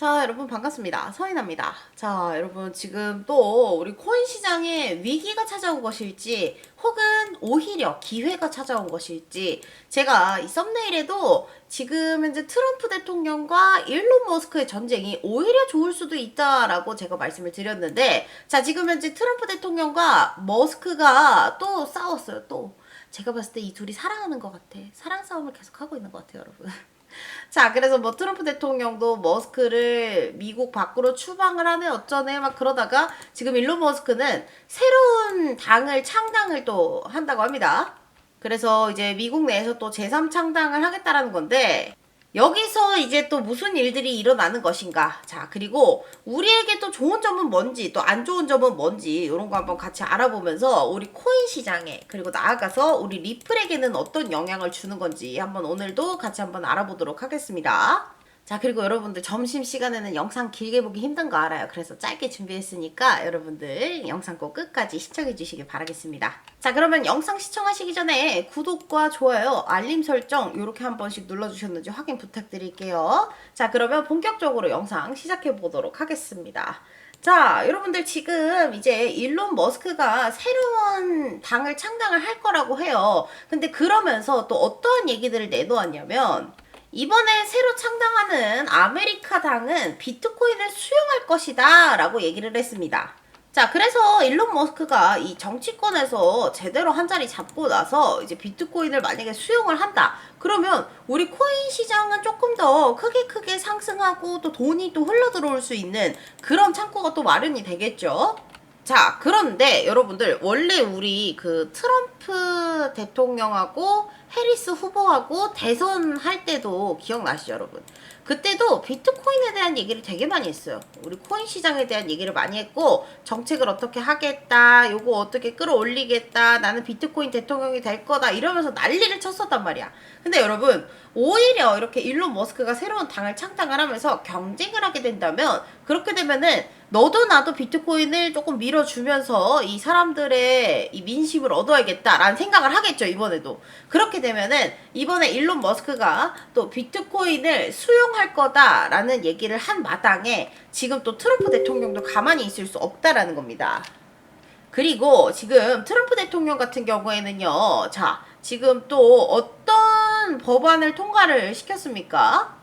자, 여러분 반갑습니다. 서인아입니다. 자, 여러분 지금 또 우리 코인 시장에 위기가 찾아온 것일지 혹은 오히려 기회가 찾아온 것일지 제가 이 썸네일에도 지금 현재 트럼프 대통령과 일론 머스크의 전쟁이 오히려 좋을 수도 있다라고 제가 말씀을 드렸는데 자, 지금 현재 트럼프 대통령과 머스크가 또 싸웠어요. 또 제가 봤을 때 이 둘이 사랑하는 것 같아. 사랑 싸움을 계속 하고 있는 것 같아요, 여러분. 자, 그래서 뭐 트럼프 대통령도 머스크를 미국 밖으로 추방을 하네 어쩌네 막 그러다가 지금 일론 머스크는 새로운 당을 창당을 또 한다고 합니다. 그래서 이제 미국 내에서 또 제3 창당을 하겠다라는 건데 여기서 이제 또 무슨 일들이 일어나는 것인가. 자, 그리고 우리에게 또 좋은 점은 뭔지, 또 안 좋은 점은 뭔지, 이런 거 한번 같이 알아보면서 우리 코인 시장에, 그리고 나아가서 우리 리플에게는 어떤 영향을 주는 건지 한번 오늘도 같이 한번 알아보도록 하겠습니다. 자, 그리고 여러분들 점심시간에는 영상 길게 보기 힘든 거 알아요. 그래서 짧게 준비했으니까 여러분들 영상 꼭 끝까지 시청해 주시길 바라겠습니다. 자, 그러면 영상 시청하시기 전에 구독과 좋아요, 알림 설정 이렇게 한 번씩 눌러주셨는지 확인 부탁드릴게요. 자, 그러면 본격적으로 영상 시작해 보도록 하겠습니다. 자, 여러분들 지금 이제 일론 머스크가 새로운 당을 창당을 할 거라고 해요. 근데 그러면서 또 어떠한 얘기들을 내놓았냐면 이번에 새로 창당하는 아메리카 당은 비트코인을 수용할 것이다 라고 얘기를 했습니다. 자, 그래서 일론 머스크가 이 정치권에서 제대로 한 자리 잡고 나서 이제 비트코인을 만약에 수용을 한다. 그러면 우리 코인 시장은 조금 더 크게 크게 상승하고 또 돈이 또 흘러 들어올 수 있는 그런 창구가 또 마련이 되겠죠. 자, 그런데 여러분들 원래 우리 그 트럼프 대통령하고 해리스 후보하고 대선 할 때도 기억나시죠, 여러분? 그때도 비트코인에 대한 얘기를 되게 많이 했어요. 우리 코인 시장에 대한 얘기를 많이 했고 정책을 어떻게 하겠다, 요거 어떻게 끌어올리겠다, 나는 비트코인 대통령이 될 거다 이러면서 난리를 쳤었단 말이야. 근데 여러분 오히려 이렇게 일론 머스크가 새로운 당을 창당을 하면서 경쟁을 하게 된다면 그렇게 되면은 너도 나도 비트코인을 조금 밀어주면서 이 사람들의 이 민심을 얻어야겠다라는 생각을 하겠죠 이번에도 그렇게 되면은 이번에 일론 머스크가 또 비트코인을 수용할 거다라는 얘기를 한 마당에 지금 또 트럼프 대통령도 가만히 있을 수 없다라는 겁니다. 그리고 지금 트럼프 대통령 같은 경우에는요, 자, 지금 또 어떤 법안을 통과를 시켰습니까?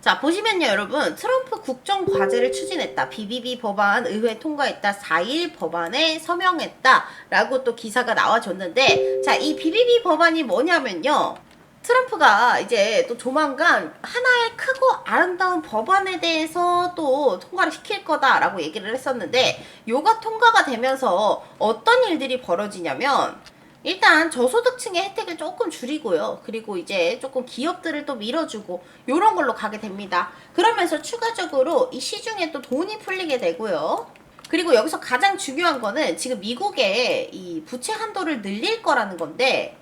자, 보시면요, 여러분. 트럼프 국정 과제를 추진했다. BBB 법안 의회 통과했다. 4일 법안에 서명했다. 라고 또 기사가 나와줬는데, 자, 이 BBB 법안이 뭐냐면요. 트럼프가 이제 또 조만간 하나의 크고 아름다운 법안에 대해서 또 통과를 시킬 거다라고 얘기를 했었는데, 요가 통과가 되면서 어떤 일들이 벌어지냐면, 일단 저소득층의 혜택을 조금 줄이고요. 그리고 이제 조금 기업들을 또 밀어주고 요런 걸로 가게 됩니다. 그러면서 추가적으로 이 시중에 또 돈이 풀리게 되고요. 그리고 여기서 가장 중요한 거는 지금 미국의 이 부채 한도를 늘릴 거라는 건데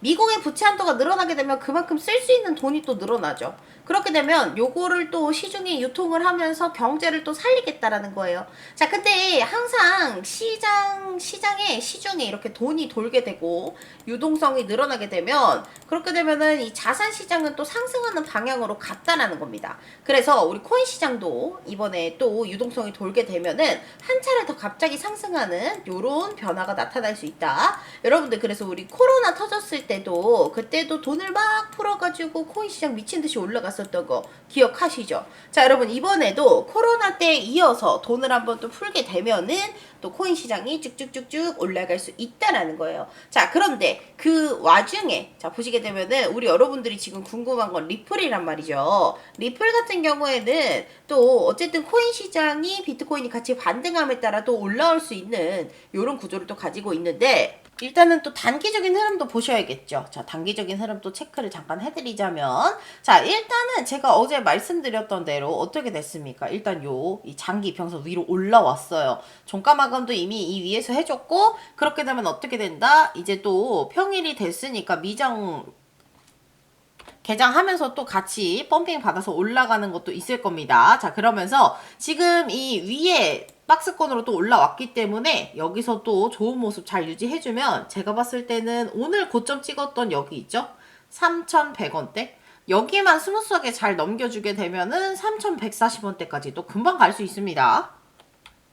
미국의 부채 한도가 늘어나게 되면 그만큼 쓸 수 있는 돈이 또 늘어나죠. 그렇게 되면 요거를 또 시중에 유통을 하면서 경제를 또 살리겠다라는 거예요. 자, 근데 항상 시장, 시장에, 시중에 이렇게 돈이 돌게 되고 유동성이 늘어나게 되면 그렇게 되면은 이 자산 시장은 또 상승하는 방향으로 갔다라는 겁니다. 그래서 우리 코인 시장도 이번에 또 유동성이 돌게 되면은 한 차례 더 갑자기 상승하는 요런 변화가 나타날 수 있다. 여러분들 그래서 우리 코로나 터졌을 때도 그때도 돈을 막 풀어가지고 코인 시장 미친 듯이 올라갔 었던 거 기억하시죠? 자 여러분 이번에도 코로나 때 이어서 돈을 한번 또 풀게 되면은 또 코인 시장이 쭉쭉쭉쭉 올라갈 수 있다라는 거예요. 자 그런데 그 와중에 자 보시게 되면은 우리 여러분들이 지금 궁금한 건 리플이란 말이죠. 리플 같은 경우에는 또 어쨌든 코인 시장이 비트코인이 같이 반등함에 따라 또 올라올 수 있는 이런 구조를 또 가지고 있는데 일단은 또 단기적인 흐름도 보셔야겠죠. 자, 단기적인 흐름도 체크를 잠깐 해드리자면, 자, 일단은 제가 어제 말씀드렸던 대로 어떻게 됐습니까? 일단 요, 이 장기 평선 위로 올라왔어요. 종가 마감도 이미 이 위에서 해줬고, 그렇게 되면 어떻게 된다? 이제 또 평일이 됐으니까 미장 개장하면서 또 같이 펌핑 받아서 올라가는 것도 있을 겁니다. 자, 그러면서 지금 이 위에 박스권으로 또 올라왔기 때문에 여기서 또 좋은 모습 잘 유지해주면 제가 봤을 때는 오늘 고점 찍었던 여기 있죠? 3,100원대? 여기만 스무스하게 잘 넘겨주게 되면은 3,140원대까지도 금방 갈 수 있습니다.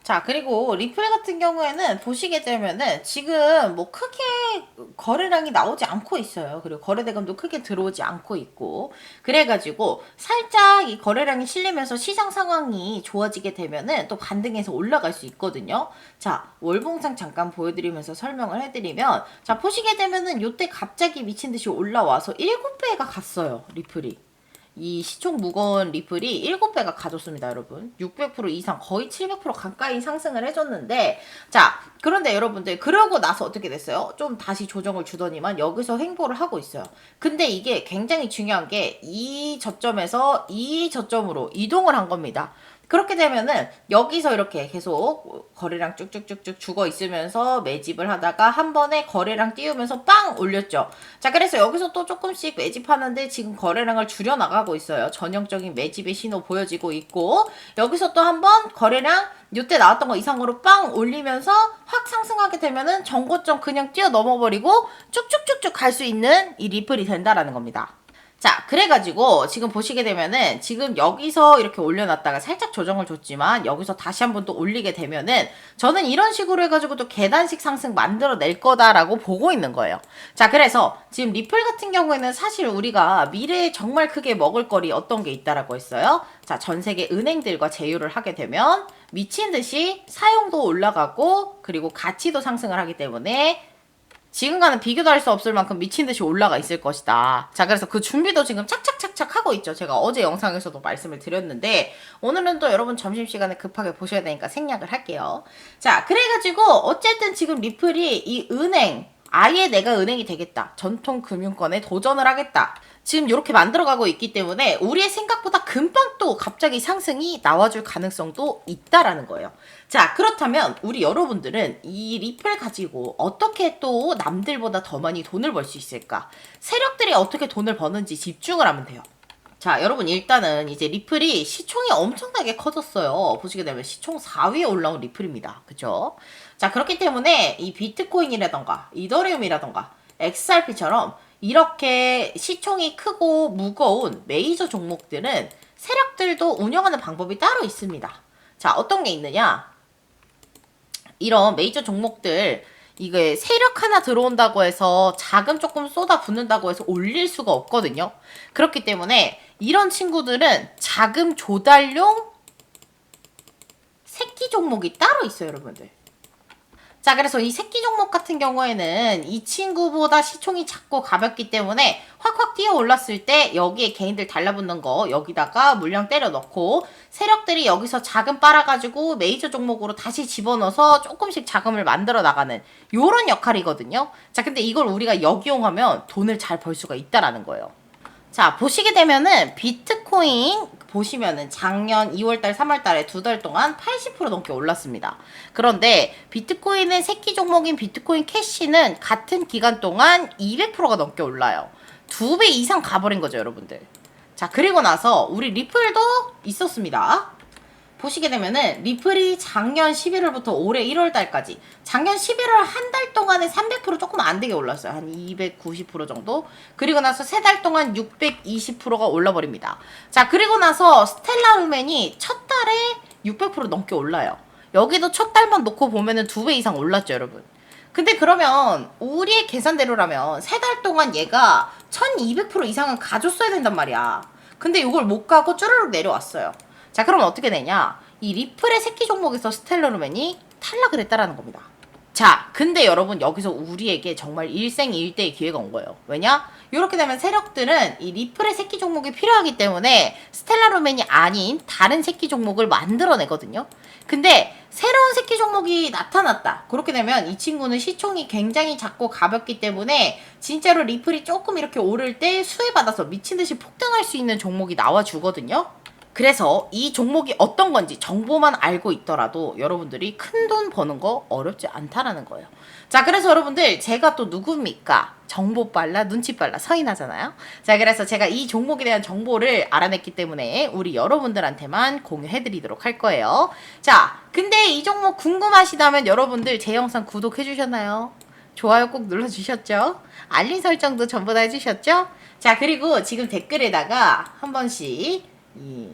자, 그리고 리플 같은 경우에는 보시게 되면은 지금 뭐 크게 거래량이 나오지 않고 있어요. 그리고 거래대금도 크게 들어오지 않고 있고. 그래가지고 살짝 이 거래량이 실리면서 시장 상황이 좋아지게 되면은 또 반등해서 올라갈 수 있거든요. 자, 월봉상 잠깐 보여드리면서 설명을 해드리면 자, 보시게 되면은 요때 갑자기 미친 듯이 올라와서 7배가 갔어요. 리플이. 이 시총 무거운 리플이 7배가 가졌습니다, 여러분. 600% 이상, 거의 700% 가까이 상승을 해줬는데, 자, 그런데 여러분들, 그러고 나서 어떻게 됐어요? 좀 다시 조정을 주더니만 여기서 횡보를 하고 있어요. 근데 이게 굉장히 중요한 게, 이 저점에서 이 저점으로 이동을 한 겁니다. 그렇게 되면은 여기서 이렇게 계속 거래량 쭉쭉쭉쭉 죽어 있으면서 매집을 하다가 한 번에 거래량 띄우면서 빵 올렸죠. 자, 그래서 여기서 또 조금씩 매집하는데 지금 거래량을 줄여 나가고 있어요. 전형적인 매집의 신호 보여지고 있고 여기서 또 한 번 거래량 이때 나왔던 거 이상으로 빵 올리면서 확 상승하게 되면은 정고점 그냥 뛰어 넘어버리고 쭉쭉쭉쭉 갈 수 있는 이 리플이 된다라는 겁니다. 자, 그래가지고 지금 보시게 되면은 지금 여기서 이렇게 올려놨다가 살짝 조정을 줬지만 여기서 다시 한번 또 올리게 되면은 저는 이런 식으로 해가지고 또 계단식 상승 만들어낼 거다라고 보고 있는 거예요. 자, 그래서 지금 리플 같은 경우에는 사실 우리가 미래에 정말 크게 먹을 거리 어떤 게 있다라고 했어요. 자, 전 세계 은행들과 제휴를 하게 되면 미친 듯이 사용도 올라가고 그리고 가치도 상승을 하기 때문에 지금과는 비교도 할 수 없을 만큼 미친 듯이 올라가 있을 것이다. 자, 그래서 그 준비도 지금 착착착착 하고 있죠. 제가 어제 영상에서도 말씀을 드렸는데, 오늘은 또 여러분 점심시간에 급하게 보셔야 되니까 생략을 할게요. 자, 그래가지고, 어쨌든 지금 리플이 이 은행, 아예 내가 은행이 되겠다. 전통 금융권에 도전을 하겠다. 지금 이렇게 만들어가고 있기 때문에 우리의 생각보다 금방 또 갑자기 상승이 나와줄 가능성도 있다라는 거예요. 자, 그렇다면 우리 여러분들은 이 리플 가지고 어떻게 또 남들보다 더 많이 돈을 벌 수 있을까? 세력들이 어떻게 돈을 버는지 집중을 하면 돼요. 자, 여러분 일단은 이제 리플이 시총이 엄청나게 커졌어요. 보시게 되면 시총 4위에 올라온 리플입니다. 그죠? 자, 그렇기 때문에 이 비트코인이라던가 이더리움이라던가 XRP처럼 이렇게 시총이 크고 무거운 메이저 종목들은 세력들도 운영하는 방법이 따로 있습니다. 자, 어떤 게 있느냐? 이런 메이저 종목들 이게 세력 하나 들어온다고 해서 자금 조금 쏟아 붓는다고 해서 올릴 수가 없거든요. 그렇기 때문에 이런 친구들은 자금 조달용 새끼 종목이 따로 있어요, 여러분들. 자, 그래서 이 새끼 종목 같은 경우에는 이 친구보다 시총이 작고 가볍기 때문에 확확 뛰어 올랐을 때 여기에 개인들 달라붙는 거 여기다가 물량 때려 넣고 세력들이 여기서 자금 빨아가지고 메이저 종목으로 다시 집어넣어서 조금씩 자금을 만들어 나가는 요런 역할이거든요. 자, 근데 이걸 우리가 역이용하면 돈을 잘 벌 수가 있다라는 거예요. 자, 보시게 되면은 비트코인 보시면은 작년 2월달, 3월달에 두 달 동안 80% 넘게 올랐습니다. 그런데 비트코인의 새끼 종목인 비트코인 캐시는 같은 기간 동안 200%가 넘게 올라요. 두 배 이상 가버린 거죠, 여러분들. 자, 그리고 나서 우리 리플도 있었습니다. 보시게 되면은 리플이 작년 11월부터 올해 1월달까지 작년 11월 한 달 동안에 300% 조금 안 되게 올랐어요. 한 290% 정도. 그리고 나서 세 달 동안 620%가 올라버립니다. 자, 그리고 나서 스텔라 루멘이 첫 달에 600% 넘게 올라요. 여기도 첫 달만 놓고 보면은 두 배 이상 올랐죠, 여러분. 근데 그러면 우리의 계산대로라면 세 달 동안 얘가 1200% 이상은 가줬어야 된단 말이야. 근데 이걸 못 가고 쭈르륵 내려왔어요. 자, 그러면 어떻게 되냐? 이 리플의 새끼 종목에서 스텔라루멘이 탈락을 했다라는 겁니다. 자, 근데 여러분 여기서 우리에게 정말 일생일대의 기회가 온 거예요. 왜냐? 이렇게 되면 세력들은 이 리플의 새끼 종목이 필요하기 때문에 스텔라루멘이 아닌 다른 새끼 종목을 만들어내거든요. 근데 새로운 새끼 종목이 나타났다. 그렇게 되면 이 친구는 시총이 굉장히 작고 가볍기 때문에 진짜로 리플이 조금 이렇게 오를 때 수혜받아서 미친 듯이 폭등할 수 있는 종목이 나와주거든요. 그래서 이 종목이 어떤 건지 정보만 알고 있더라도 여러분들이 큰 돈 버는 거 어렵지 않다라는 거예요. 자, 그래서 여러분들 제가 또 누굽니까? 정보 빨라, 눈치 빨라, 서인하잖아요. 자, 그래서 제가 이 종목에 대한 정보를 알아냈기 때문에 우리 여러분들한테만 공유해드리도록 할 거예요. 자, 근데 이 종목 궁금하시다면 여러분들 제 영상 구독해주셨나요? 좋아요 꼭 눌러주셨죠? 알림 설정도 전부 다 해주셨죠? 자, 그리고 지금 댓글에다가 한 번씩 이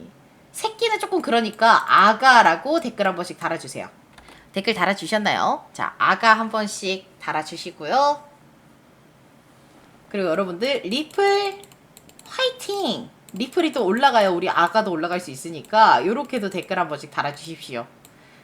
새끼는 조금 그러니까 아가라고 댓글 한 번씩 달아주세요. 댓글 달아주셨나요? 자, 아가 한 번씩 달아주시고요. 그리고 여러분들 리플 화이팅! 리플이 또 올라가요. 우리 아가도 올라갈 수 있으니까 요렇게도 댓글 한 번씩 달아주십시오.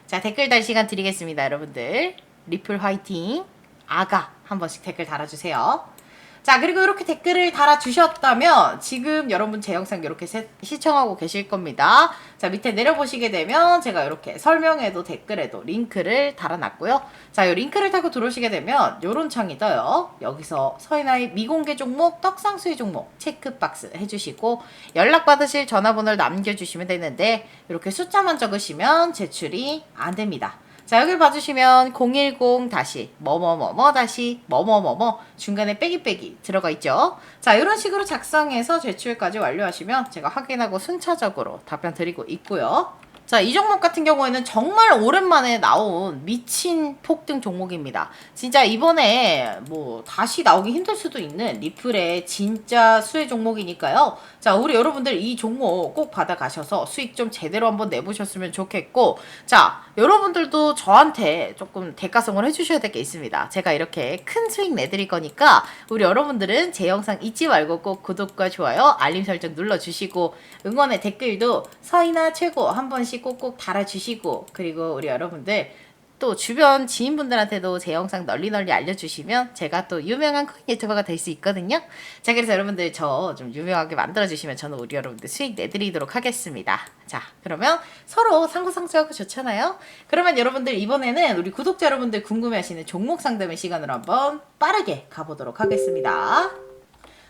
자, 댓글 달 시간 드리겠습니다, 여러분들. 리플 화이팅! 아가 한 번씩 댓글 달아주세요. 자, 그리고 이렇게 댓글을 달아주셨다면 지금 여러분 제 영상 이렇게 세- 시청하고 계실 겁니다. 자, 밑에 내려보시게 되면 제가 이렇게 설명에도 댓글에도 링크를 달아놨고요. 자, 이 링크를 타고 들어오시게 되면 요런 창이 떠요. 여기서 서인아의 미공개 종목, 떡상수의 종목 체크박스 해주시고 연락받으실 전화번호를 남겨주시면 되는데 이렇게 숫자만 적으시면 제출이 안 됩니다. 자, 여기 봐주시면 010 다시 뭐뭐뭐뭐 다시 뭐뭐뭐뭐 중간에 빼기 빼기 들어가 있죠. 자, 이런 식으로 작성해서 제출까지 완료하시면 제가 확인하고 순차적으로 답변 드리고 있고요. 자, 이 종목 같은 경우에는 정말 오랜만에 나온 미친 폭등 종목입니다. 진짜 이번에 뭐 다시 나오기 힘들 수도 있는 리플의 진짜 수혜 종목이니까요. 자, 우리 여러분들 이 종목 꼭 받아가셔서 수익 좀 제대로 한번 내보셨으면 좋겠고, 자, 여러분들도 저한테 조금 대가성을 해주셔야 될 게 있습니다. 제가 이렇게 큰 수익 내드릴 거니까, 우리 여러분들은 제 영상 잊지 말고 꼭 구독과 좋아요, 알림 설정 눌러주시고, 응원의 댓글도 서이나 최고 한 번씩 꼭꼭 달아주시고, 그리고 우리 여러분들 또 주변 지인분들한테도 제 영상 널리 널리 알려주시면 제가 또 유명한 코인 유튜버가 될 수 있거든요. 자, 그래서 여러분들 저 좀 유명하게 만들어주시면 저는 우리 여러분들 수익 내드리도록 하겠습니다. 자, 그러면 서로 상호상처하고 좋잖아요? 그러면 여러분들 이번에는 우리 구독자 여러분들 궁금해하시는 종목 상담의 시간으로 한번 빠르게 가보도록 하겠습니다.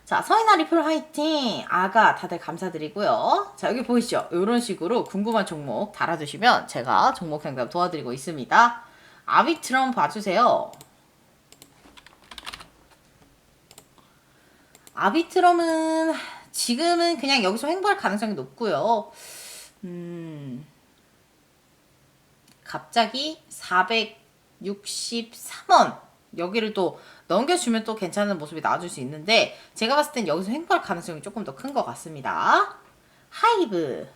자, 서인아 리플 화이팅! 아가 다들 감사드리고요. 자, 여기 보이시죠? 이런 식으로 궁금한 종목 달아주시면 제가 종목 상담 도와드리고 있습니다. 아비트럼 봐주세요. 아비트럼은 지금은 그냥 여기서 횡보할 가능성이 높고요. 음, 갑자기 463원 여기를 또 넘겨주면 또 괜찮은 모습이 나와줄 수 있는데 제가 봤을 땐 여기서 횡보할 가능성이 조금 더 큰 것 같습니다. 하이브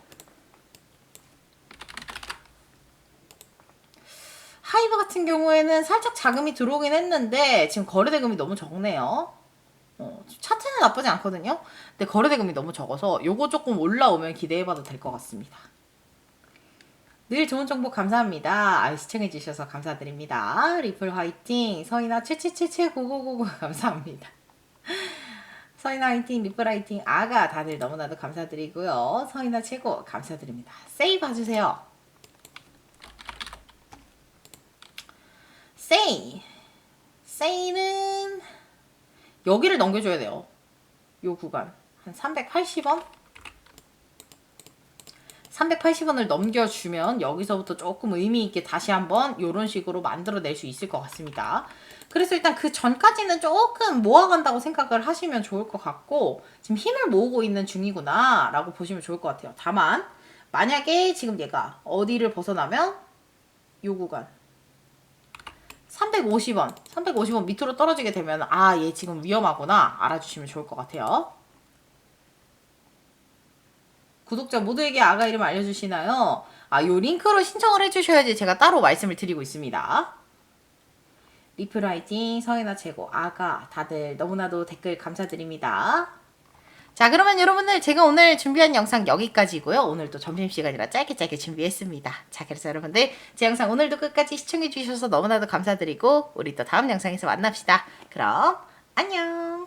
하이브 같은 경우에는 살짝 자금이 들어오긴 했는데 지금 거래대금이 너무 적네요. 어, 차트는 나쁘지 않거든요. 근데 거래대금이 너무 적어서 요거 조금 올라오면 기대해봐도 될 것 같습니다. 늘 좋은 정보 감사합니다. 아, 시청해주셔서 감사드립니다. 리플 화이팅, 서인아 77779999 감사합니다. 서인아 화이팅, 리플 화이팅, 아가 다들 너무나도 감사드리고요. 서인아 최고 감사드립니다. 세이 봐주세요. 세이. 세이는 여기를 넘겨줘야 돼요. 요 구간. 한 380원? 380원을 넘겨주면 여기서부터 조금 의미 있게 다시 한번 이런 식으로 만들어낼 수 있을 것 같습니다. 그래서 일단 그 전까지는 조금 모아간다고 생각을 하시면 좋을 것 같고 지금 힘을 모으고 있는 중이구나 라고 보시면 좋을 것 같아요. 다만 만약에 지금 얘가 어디를 벗어나면 요 구간 350원 350원 밑으로 떨어지게 되면 아 얘 지금 위험하구나 알아주시면 좋을 것 같아요. 구독자 모두에게 아가 이름 알려주시나요? 아, 요 링크로 신청을 해주셔야지 제가 따로 말씀을 드리고 있습니다. 리플라이팅, 서해나 최고, 아가, 다들 너무나도 댓글 감사드립니다. 자, 그러면 여러분들 제가 오늘 준비한 영상 여기까지고요. 오늘 또 점심시간이라 짧게 짧게 준비했습니다. 자, 그래서 여러분들 제 영상 오늘도 끝까지 시청해주셔서 너무나도 감사드리고 우리 또 다음 영상에서 만납시다. 그럼 안녕!